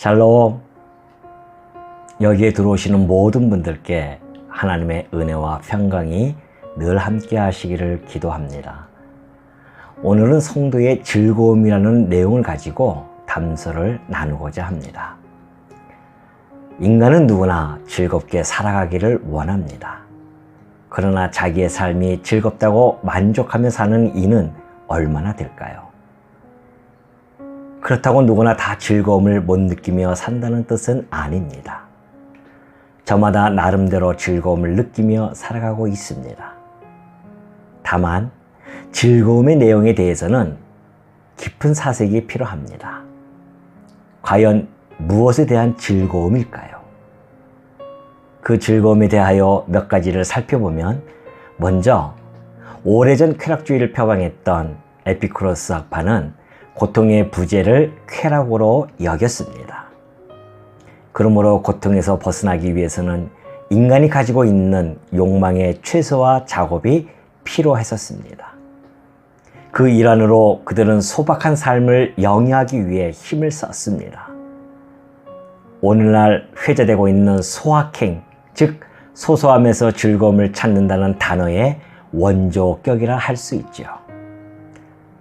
샬롬. 여기에 들어오시는 모든 분들께 하나님의 은혜와 평강이 늘 함께 하시기를 기도합니다. 오늘은 성도의 즐거움이라는 내용을 가지고 담소를 나누고자 합니다. 인간은 누구나 즐겁게 살아가기를 원합니다. 그러나 자기의 삶이 즐겁다고 만족하며 사는 이는 얼마나 될까요? 그렇다고 누구나 다 즐거움을 못 느끼며 산다는 뜻은 아닙니다. 저마다 나름대로 즐거움을 느끼며 살아가고 있습니다. 다만 즐거움의 내용에 대해서는 깊은 사색이 필요합니다. 과연 무엇에 대한 즐거움일까요? 그 즐거움에 대하여 몇 가지를 살펴보면 먼저 오래전 쾌락주의를 표방했던 에피쿠로스 학파는 고통의 부재를 쾌락으로 여겼습니다. 그러므로 고통에서 벗어나기 위해서는 인간이 가지고 있는 욕망의 최소화 작업이 필요했었습니다. 그 일환으로 그들은 소박한 삶을 영위하기 위해 힘을 썼습니다. 오늘날 회자되고 있는 소확행, 즉 소소함에서 즐거움을 찾는다는 단어의 원조격이라 할 수 있죠.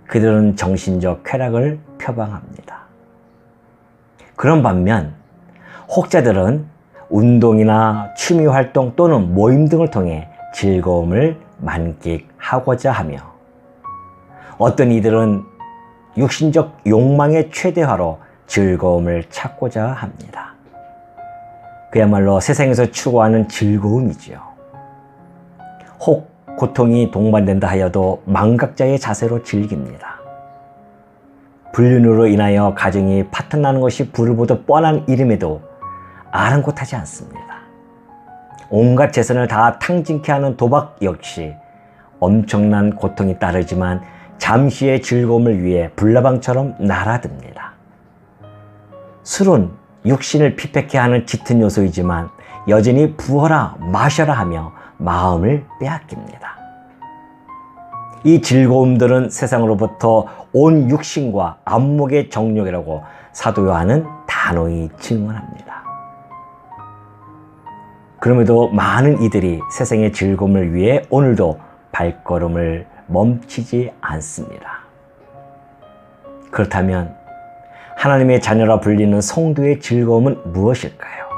그들은 정신적 쾌락을 표방합니다. 그런 반면 혹자들은 운동이나 취미 활동 또는 모임 등을 통해 즐거움을 만끽하고자 하며 어떤 이들은 육신적 욕망의 최대화로 즐거움을 찾고자 합니다. 그야말로 세상에서 추구하는 즐거움이지요. 혹 고통이 동반된다 하여도 망각자의 자세로 즐깁니다. 불륜으로 인하여 가정이 파탄나는 것이 불을 보듯 뻔한 일임에도 아랑곳하지 않습니다. 온갖 재산을 다 탕진케 하는 도박 역시 엄청난 고통이 따르지만 잠시의 즐거움을 위해 불나방처럼 날아듭니다. 술은 육신을 피폐케 하는 짙은 요소이지만 여전히 부어라 마셔라 하며 마음을 빼앗깁니다. 이 즐거움들은 세상으로부터 온 육신과 안목의 정욕이라고 사도 요한은 단호히 증언합니다. 그럼에도 많은 이들이 세상의 즐거움을 위해 오늘도 발걸음을 멈추지 않습니다. 그렇다면 하나님의 자녀라 불리는 성도의 즐거움은 무엇일까요?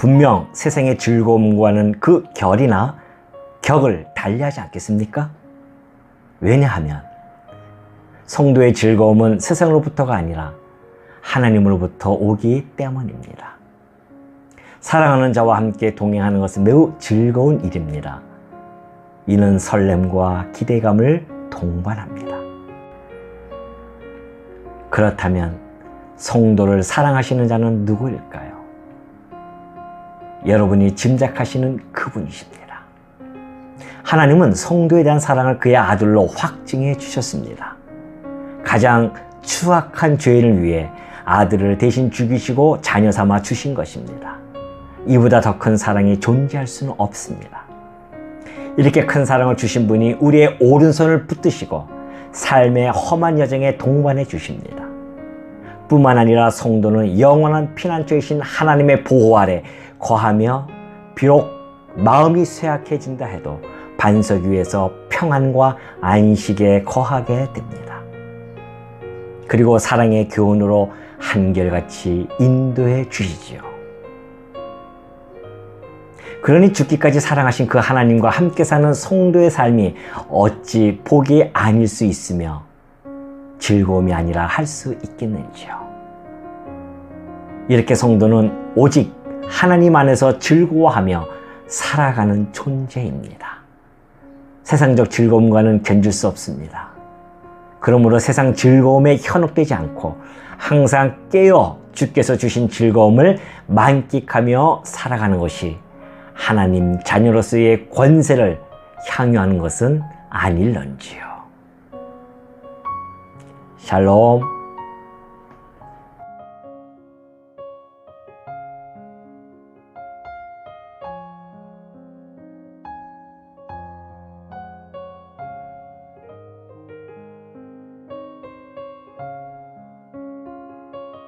분명 세상의 즐거움과는 그 결이나 격을 달리하지 않겠습니까? 왜냐하면 성도의 즐거움은 세상으로부터가 아니라 하나님으로부터 오기 때문입니다. 사랑하는 자와 함께 동행하는 것은 매우 즐거운 일입니다. 이는 설렘과 기대감을 동반합니다. 그렇다면 성도를 사랑하시는 자는 누구일까요? 여러분이 짐작하시는 그분이십니다. 하나님은 성도에 대한 사랑을 그의 아들로 확증해 주셨습니다. 가장 추악한 죄인을 위해 아들을 대신 죽이시고 자녀 삼아 주신 것입니다. 이보다 더 큰 사랑이 존재할 수는 없습니다. 이렇게 큰 사랑을 주신 분이 우리의 오른손을 붙드시고 삶의 험한 여정에 동반해 주십니다. 뿐만 아니라 성도는 영원한 피난처이신 하나님의 보호 아래 거하며 비록 마음이 쇠약해진다 해도 반석 위에서 평안과 안식에 거하게 됩니다. 그리고 사랑의 교훈으로 한결같이 인도해 주시지요. 그러니 죽기까지 사랑하신 그 하나님과 함께 사는 성도의 삶이 어찌 복이 아닐 수 있으며 즐거움이 아니라 할 수 있겠는지요. 이렇게 성도는 오직 하나님 안에서 즐거워하며 살아가는 존재입니다. 세상적 즐거움과는 견줄 수 없습니다. 그러므로 세상 즐거움에 현혹되지 않고 항상 깨어 주께서 주신 즐거움을 만끽하며 살아가는 것이 하나님 자녀로서의 권세를 향유하는 것은 아닐런지요. 샬롬.